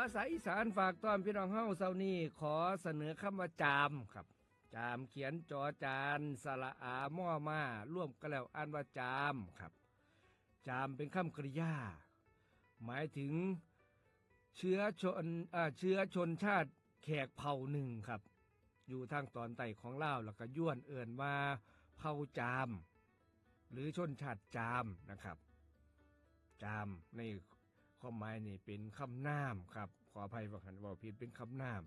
ภาษาอีสานฝากตอนพี่น้องเฮ้าเซานี้ขอเสนอคำว่าจามครับ จามเขียนจอจานสระอาม่อมาร่วมกันแล้วอ่านว่าจามครับ จามเป็นคำกริยา หมายถึงเชื้อชนอเชื้อชนชาติแขกเผ่าหนึ่งครับ อยู่ทางตอนใต้ของลาวแล้วก็ย้วนเอิ่นว่าเผ่าจาม หรือชนชาติจามนะครับ จามใน ความหมายนี่เป็นคำนามครับ ขออภัยว่าหันว่าผิดเป็นคำนาม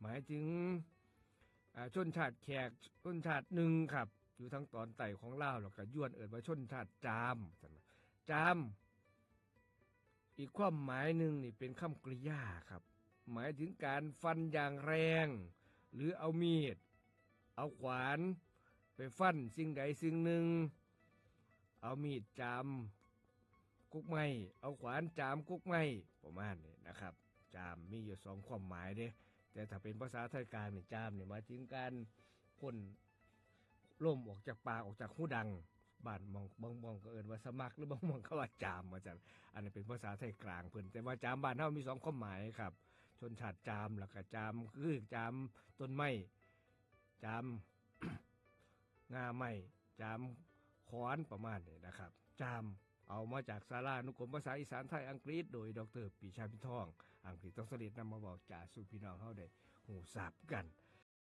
หมายถึงชนชาติแขกชนชาติหนึ่งครับ อยู่ทางตอนใต้ของลาวแล้วก็ย้วนเอิ่นว่าชนชาติจามจาม อีกความหมายหนึ่งนี่เป็นคำกริยาครับ หมายถึงการฟันอย่างแรง หรือเอามีด เอาขวาน ไปฟันสิ่งใดสิ่งหนึ่ง เอามีดจาม กุ๊กไม้เอาขวานจามกุ๊กไม้ประมาณนี้นะครับ จามมีอยู่สองความหมายเด้แต่ถ้าเป็นภาษาไทยกลางเนี่ยจามเนี่หมายถึงการพ่นล่มออกจากปากออกจากหูดังบ้านมองบางมองก็เอินว่าสมัครหรือบางมองก็ว่าจามมาจันอันนี้เป็นภาษาไทยกลางเพิ่นแต่ว่าจามบ้านเฮามีสองความหมายครับ ชนชาติจามแล้วก็จามคือจามต้นไม้จามงาไม้จามขอนประมาณนี้นะครับ จาม เอามาจากสารานุกรมภาษาอีสานไทยอังกฤษ โดยดรปีชาพิทอง อังกฤษต้องสลิดนำมาบอกจ่าสู่พี่น้องเขาได้หูสาบกัน